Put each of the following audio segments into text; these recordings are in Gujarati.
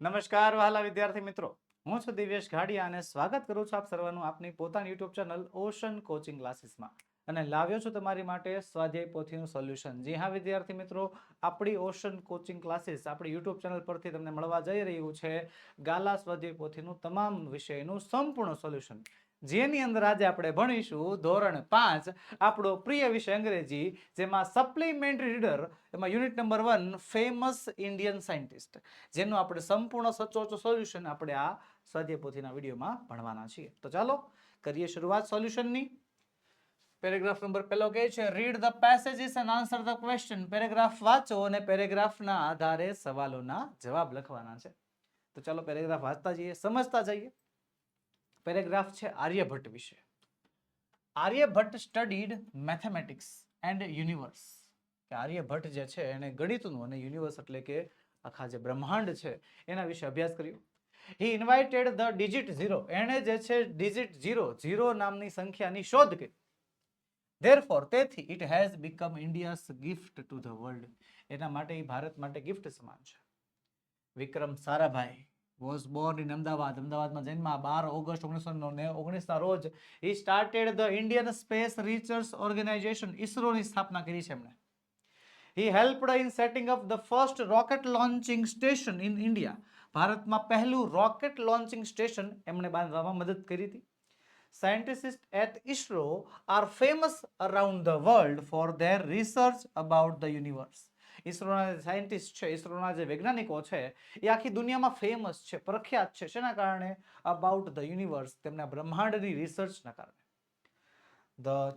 નમસ્કાર વહાલા વિદ્યાર્થી મિત્રો. હું છું દિવ્યેશ ઘાડિયા અને સ્વાગત કરું છું આપ સર્વનું આપની પોતાની યુટ્યુબ ચેનલ ઓશન કોચિંગ ક્લાસીસમાં. અને લાવ્યો છું તમારી માટે સ્વાધ્યાય પોથીનું સોલ્યુશન. જી હા, વિદ્યાર્થી મિત્રો, આપણી ઓશન કોચિંગ ક્લાસીસ આપણી યુટ્યુબ ચેનલ પરથી તમને મળવા જઈ રહ્યું છે ગાલા સ્વાધ્યાય પોથીનું તમામ વિષયનું સંપૂર્ણ સોલ્યુશન. જેની અંદર આજે આપણે ભણીશું ધોરણ પાંચ, આપણો પ્રિય વિષય અંગ્રેજી, જેમાં સપ્લિમેન્ટરી રીડર એમાં unit number one famous Indian scientist જેનું આપણે સંપૂર્ણ સચોચો સોલ્યુશન આપણે આ સ્વાધ્યાય પોથીના વિડીયોમાં ભણવાના છીએ. તો ચાલો, કરીએ શરૂઆત સોલ્યુશનની પેરેગ્રાફ નંબર પહેલો કહે છે read the passages and answer the question paragraph વાંચો અને પેરેગ્રાફના આધારે સવાલોના જવાબ લખવાના છે. તો ચાલો પેરેગ્રાફ વાંચતા જઈએ, સમજતા જઈએ. પેરેગ્રાફ છે આર્યભટ્ટ વિશે. Aryabhata studied mathematics and universe કે આર્યભટ્ટ જે છે એને ગણિતનું અને યુનિવર્સ એટલે કે આખા જે બ્રહ્માંડ છે એના વિશે અભ્યાસ કર્યો. He invited the digit zero એણે જે છે ડિજિટ ઝીરો ઝીરો નામની સંખ્યાની શોધ કરી. ધેરફોર તેથી it has become India's gift to the world એના માટે એ ભારત માટે ગિફ્ટ સમાન છે. Vikram Sarabhai was born in Ahmedabad અમદાવાદમાં જન્મા બાર ઓગસ્ટ ઓગણીસો ઓગણીસના રોજ he started the Indian space research organisation ઇસરોની સ્થાપના કરી છે એમણે. He helped in setting up the first rocket launching station in India ભારતમાં પહેલું રોકેટ લોન્ચિંગ સ્ટેશન એમણે બાંધવામાં મદદ કરી હતી. Scientist at ISRO are famous around the world for their research about the universe ઇસરોના સાયન્ટિસ્ટ છે ઇસરોના જે વૈજ્ઞાનિકો છે, એ આખી દુનિયામાં ફેમસ છે, પ્રખ્યાત છે. શેના કારણે? અબાઉટ ધ યુનિવર્સ તેમના બ્રહ્માંડની રિસર્ચના કારણે.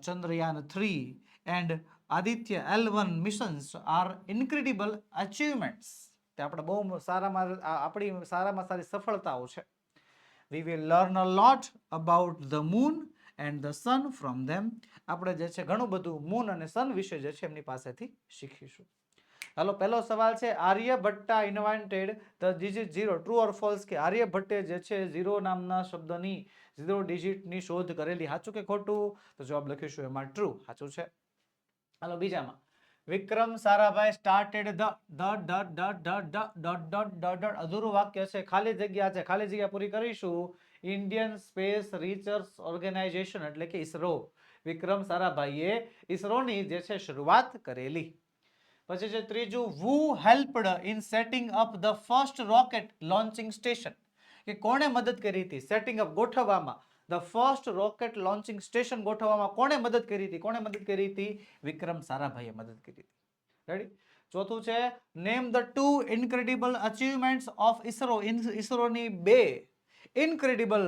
Chandrayaan three and Aditya L one missions are incredible achievements તે આપણે બહુ સારામાં આપણી સારામાં સારી સફળતાઓ છે. We will learn a lot about the moon and the sun from them આપણે જે છે, ઘણું બધું મૂન અને સન વિશે જે છે, એમની પાસેથી શીખીશું. હાલો પહેલો સવાલ છે Aryabhata invented the digit zero true or false કે આર્યભટ્ટે જે છે ઝીરો નામના શબ્દની ઝીરો ડિજિટની શોધ કરેલી સાચું કે ખોટું તો જવાબ લખીશું એમાં ટ્રુ સાચું છે હાલો બીજામાં Vikram Sarabhai started the the the the the ડ ડોટ ડોટ ડોટ ડોટ અધૂરું વાક્ય છે ખાલી જગ્યા છે ખાલી જગ્યા પૂરી કરીશું ઇન્ડિયન સ્પેસ રિસર્ચ ઓર્ગેનાઇઝેશન એટલે કે ઇસરો વિક્રમ સારાભાઈએ ઇસરોની જે છે શરૂઆત કરેલી પછી છે ત્રીજું, who helped in setting up the first rocket launching station. કે કોણે મદદ કરી હતી? સેટિંગ અપ ગોઠવવામાં. The first rocket launching station ગોઠવવામાં કોણે મદદ કરી હતી? કોણે મદદ કરી હતી? વિક્રમ સારાભાઈએ મદદ કરી હતી. રેડી ચોથું છે name the two incredible achievements of ISRO ઇસરોની બે ઇનક્રેડિબલ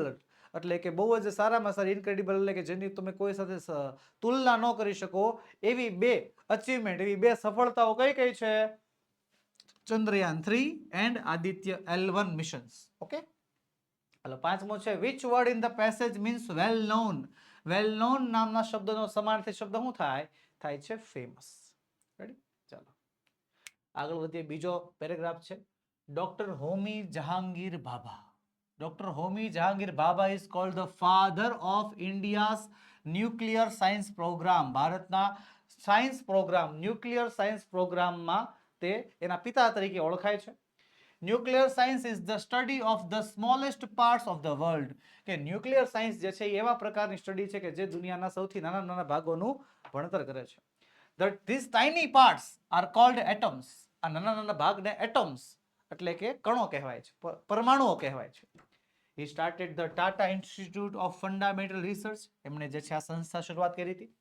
એટલે કે બહુ જ સારામાં સારી ઇન્ક્રેડિબલ એટલે કે જેની તમે કોઈ સાથે તુલના ન કરી શકો, એવી બે અચીવમેન્ટ એવી બે સફળતાઓ કઈ કઈ છે? Chandrayaan three and Aditya L one missions okay હાલો પાંચમો છે which word in the passage means well known well known નામના શબ્દનો સમાનથી શબ્દ શું થાય? થાય છે ફેમસ રેડી ચાલો. આગળ વધીએ, બીજો પેરેગ્રાફ છે. Doctor Homi Jehangir Bhabha doctor Homi Jehangir Bhabha is called the father of India's nuclear science programme ભારતના સાયન્સ પ્રોગ્રામ ન્યુક્લિયર સાયન્સ પ્રોગ્રામમાં તે એના પિતા તરીકે ઓળખાય છે nuclear science is the study of the smallest parts of the world કે ન્યુક્લિયર સાયન્સ જે છે એ એવા પ્રકારની સ્ટડી છે કે જે દુનિયાના સૌથી નાના નાના ભાગોનું ભણતર કરે છે. The this tiny parts are called atoms આ નાના નાના ભાગને એટમ્સ એટલે કે કણો કહેવાય છે પરમાણુઓ કહેવાય છે. He started the Tata institute of fundamental research એમણે જે છે આ સંસ્થા શરૂઆત કરી હતી.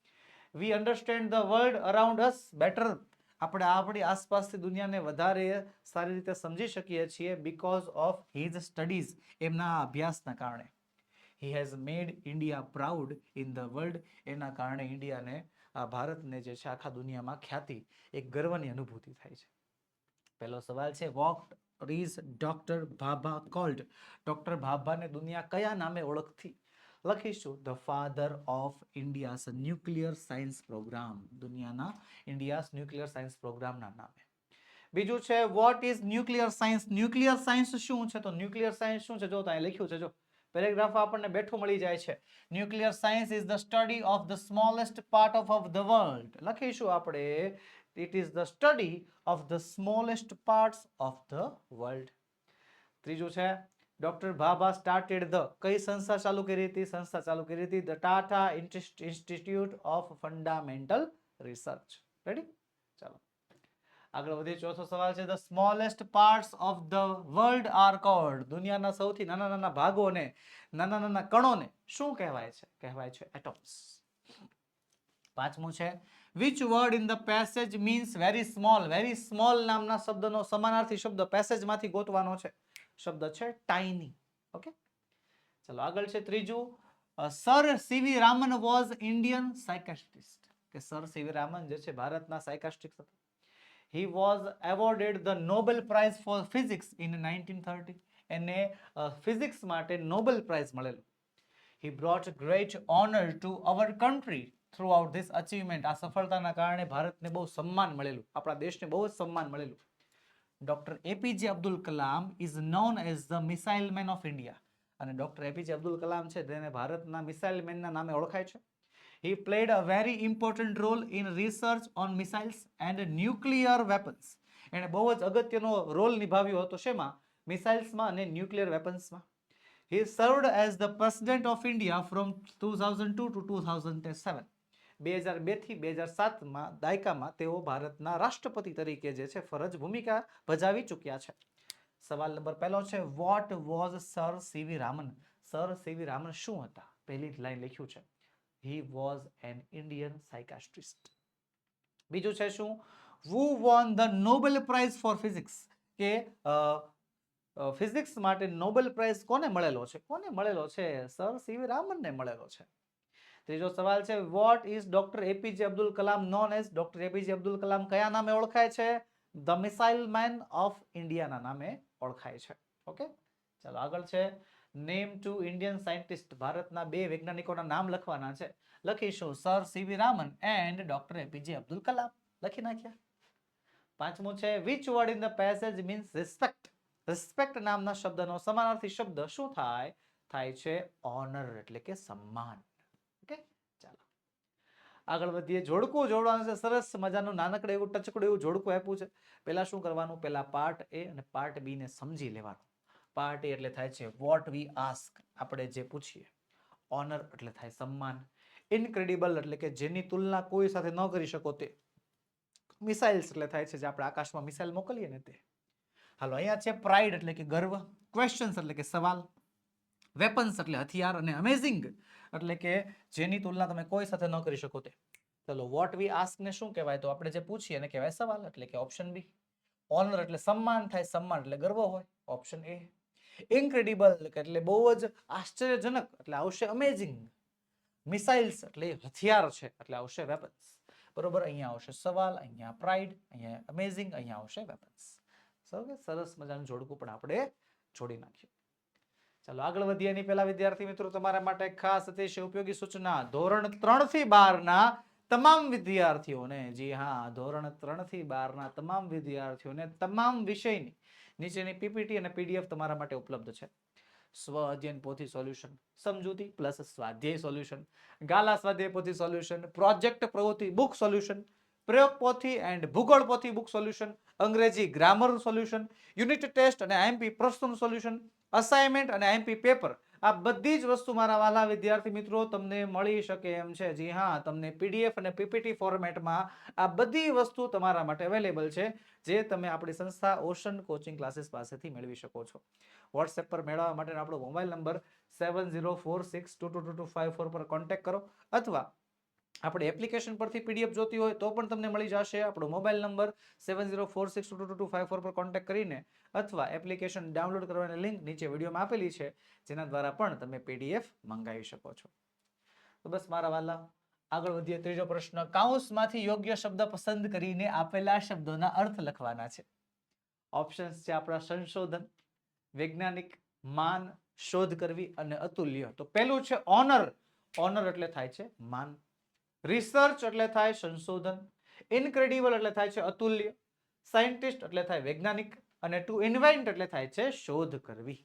We understand the world around us better આપણે આપણી આસપાસથી દુનિયાને વધારે સારી રીતે સમજી શકીએ છીએ બીકોઝ ઓફ હિઝ સ્ટડીઝ એમના અભ્યાસના કારણે. He has made India proud in the world એના કારણે ઇન્ડિયાને ભારતને જે છે આખા દુનિયામાં ખ્યાતિ, એક ગર્વની અનુભૂતિ થાય છે. પહેલો સવાલ છે what is doctor Bhabha called doctor ભાભાને દુનિયા કયા નામે ઓળખતી લખીશું. The father of India's nuclear science programme દુનિયાના ઇન્ડિયાસ ન્યુક્લિયર સાયન્સ પ્રોગ્રામના નામે. બીજું છે what is nuclear science nuclear science શું છે? તો ન્યુક્લિયર સાયન્સ શું છે? જો ત્યાં લખ્યું છે, જો. પેરેગ્રાફ આપણને બેઠું મળી જાય છે. Nuclear science is the study of the smallest part of of the world લખીશું આપણે. It is the study of the smallest parts of the world ત્રીજું છે ડોક્ટર ભાભા સ્ટાર્ટેડ ધ કઈ સંસ્થા ચાલુ કરી હતી? સંસ્થા ચાલુ કરી હતી the Tata Institute of Fundamental Research ready ચાલો. આગળ વધીએ, ચોથો સવાલ છે the smallest parts of the world are called દુનિયાના સૌથી નાના નાના ભાગોને નાના નાના કણોને શું કહેવાય છે? કહેવાય છે એટમ્સ પાંચમું છે. Which word in the passage means very small very small નામના શબ્દનો સમાનાર્થી શબ્દ પેસેજમાંથી ગોતવાનો છે. શબ્દ છે ટાઇની ઓકે ચલો, આગળ છે ત્રીજું. Sir CV Raman was Indian સાયકાસ્ટ્રિસ્ટ કે સર સીવી રામન જે છે ભારતના સાયકાસ્ટ્રિસ્ટ he was awarded the Nobel prize for physics in nineteen thirty એને ફિઝિક્સ માટે નોબેલ પ્રાઇઝ મળેલું. He brought great honour to our country throughout this achievement આ સફળતાના કારણે ભારતને બહુ સન્માન મળેલું, આપણા દેશને બહુ જ સન્માન મળેલું. Doctor APJ Abdul Kalam is known as the missile man of India અને ડૉક્ટર એપીજે અબ્દુલ કલામ છે તેને ભારતના મિસાઇલ મેનના નામે ઓળખાય છે. He played a very important role in research on missiles and nuclear weapons એણે બહુ જ અગત્યનો રોલ નિભાવ્યો હતો શેમાં? મિસાઇલ્સમાં અને nuclear વેપન્સમાં he served as the president of India from two thousand two to two thousand seven બે હજાર બેથી બે હજાર સાતમાં દાયકામાં તેઓ ભારતના રાષ્ટ્રપતિ તરીકે જે છે ફરજ ભૂમિકા ભજાવી ચૂક્યા છે. સવાલ નંબર પહેલો છે what was sir CV Raman sir CV Raman શું હતા? પહેલી લાઈન લખ્યું છે. હી વોઝ એન ઇન્ડિયન સાયકાસ્ટ્રિસ્ટ બીજું છે શું? Who won the Nobel prize for physics કે ફિઝિક્સ માટે નોબેલ પ્રાઇઝ કોને મળેલો છે? કોને મળેલો છે? સર સીવી રામનને મળેલો છે. ત્રીજો સવાલ છે what is doctor APJ Abdul Kalam known as doctor APJ Abdul Kalam કયા નામે ઓળખાય છે? ધ મિસાઇલ મેન ઓફ ઇન્ડિયાના નામે ઓળખાય છે. ઓકે ચાલો આગળ છે. નેમ ટુ ઇન્ડિયન સાયન્ટિસ્ટ ભારતના બે વૈજ્ઞાનિકોના નામ લખવાના છે. લખીશું sir CV Raman and doctor APJ Abdul Kalam લખી નાખ્યા. પાંચમું છે which word in the passage means respect respect નામના શબ્દનો સમાનાર્થી શબ્દ શું થાય? થાય છે ઓનર એટલે કે સન્માન. આગળ વધીએ જોડકું જોડવાનું છે. સરસ મજાનું નાનકડું એવું, ટચકડું એવું જોડકું આપ્યું છે. પહેલાં શું કરવાનું? પહેલાં પાર્ટ એ અને પાર્ટ બી ને સમજી લેવાનું. પાર્ટ એ એટલે થાય છે વોટ વી આસ્ક આપણે જે પૂછીએ. ઓનર એટલે થાય સન્માન. ઇનક્રેડિબલ એટલે કે જેની તુલના કોઈ સાથે ન કરી શકો તે. મિસાઇલ્સ એટલે થાય છે જે આપણે આકાશમાં મિસાઇલ મોકલીએ ને તે. હાલો, અહીંયા છે પ્રાઇડ એટલે કે ગર્વ. ક્વેશ્ચન્સ એટલે કે સવાલ. વેપન્સ એટલે હથિયાર અને અમેઝિંગ એટલે કે જેની તુલના તમે કોઈ સાથે ન કરી શકો તે. ચલો વોટ વી આસ્ક ને શું કહેવાય? તો આપણે જે પૂછીએ એને કહેવાય સવાલ, એટલે કે ઓપ્શન બી ઓનર એટલે સન્માન થાય, સન્માન એટલે ગર્વ હોય. ઓપ્શન એ ઇન્ક્રેડિબલ એટલે બહુ જ આશ્ચર્યજનક, એટલે આવશે અમેઝિંગ મિસાઇલ્સ એટલે હથિયાર છે, એટલે આવશે વેપન્સ બરોબર? અહીંયા આવશે સવાલ, અહીંયા પ્રાઇડ અહીંયા અમેઝિંગ અહીંયા આવશે વેપન્સ સરસ મજાનું જોડકું પણ આપણે જોડી નાખ્યું ચાલો આગળ વધીએ એની પહેલા વિદ્યાર્થી મિત્રો, તમારા માટે ખાસ અતિશય ઉપયોગી સૂચના, ધોરણ ત્રણથી બાર ના તમામ વિદ્યાર્થીઓને, જી હા, ધોરણ ત્રણથી બાર ના તમામ વિદ્યાર્થીઓને તમામ વિષયની નીચેની પીપીટી અને પીડીએફ તમારા માટે ઉપલબ્ધ છે. સ્વ અધ્યયન પોથી સોલ્યુશન, સમજૂતી પ્લસ સ્વાધ્યાય સોલ્યુશન, ગાલા સ્વાધ્યાય પોથી સોલ્યુશન, પ્રોજેક્ટ પ્રવૃત્તિ બુક સોલ્યુશન, પ્રયોગ પોથી એન્ડ ભૂગોળ પોથી બુક સોલ્યુશન, અંગ્રેજી ગ્રામર સોલ્યુશન, યુનિટ ટેસ્ટ અને આઈએમપી પ્રશ્નનું સોલ્યુશન અસાઇનમેન્ટ અને આઈએમપી પેપર આ બધી જ વસ્તુ મારા વાલા વિદ્યાર્થી મિત્રો તમને મળી શકે એમ છે. જી હા, તમને પીડીએફ અને પીપીટી ફોર્મેટમાં આ બધી વસ્તુ તમારા માટે અવેલેબલ છે, જે તમે આપણી સંસ્થા ઓશન કોચિંગ ક્લાસીસ પાસેથી મેળવી શકો છો. વોટ્સએપ પર મેળવવા માટે આપણો મોબાઈલ નંબર સેવન પર કોન્ટેક્ટ કરો, અથવા આપણે એપ્લિકેશન પરથી પીડીએફ જોતી હોય તો પણ તમને મળી જશે. આપણો mobile number seven zero four six two two five four પર કોન્ટેક્ટ કરીને અથવા એપ્લિકેશન ડાઉનલોડ કરવાની લિંક નીચે વિડીયોમાં આપેલી છે, જેના દ્વારા પણ તમે પીડીએફ મંગાવી શકો છો. તો બસ મારા વાલા, આગળ વધીએ. ત્રીજો પ્રશ્ન કાઉન્સમાંથી યોગ્ય શબ્દ પસંદ કરીને આપેલા શબ્દોના અર્થ લખવાના છે. ઓપ્શન્સ છે આપણા સંશોધન, વૈજ્ઞાનિક, માન, શોધ કરવી અને અતુલ્ય. તો પહેલું છે ઓનર ઓનર એટલે થાય છે માન. રિસર્ચ એટલે થાય સંશોધન ઇનક્રેડિબલ એટલે થાય છે અતુલ્ય સાયન્ટિસ્ટ એટલે થાય વૈજ્ઞાનિક, અને ટુ ઇન્વેન્ટ એટલે થાય છે શોધ કરવી.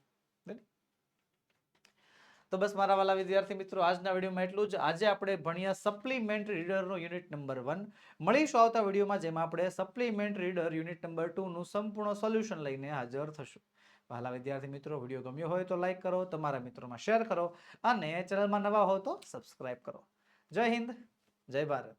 તો બસ મારા વાલા વિદ્યાર્થી મિત્રો, આજના વિડીયોમાં એટલું જ. આજે આપણે ભણ્યા સપ્લિમેન્ટ રીડરનો યુનિટ નંબર વન મળીશું આવતા વિડીયોમાં, જેમાં આપણે સપ્લિમેન્ટ રીડર યુનિટ નંબર ટુનું સંપૂર્ણ સોલ્યુશન લઈને હાજર થશું. વાલા વિદ્યાર્થી મિત્રો, વીડિયો ગમ્યો હોય તો લાઇક કરો, તમારા મિત્રોમાં શેર કરો, અને ચેનલમાં નવા હો તો સબસ્ક્રાઇબ કરો. જય હિન્દ. જય ભારત.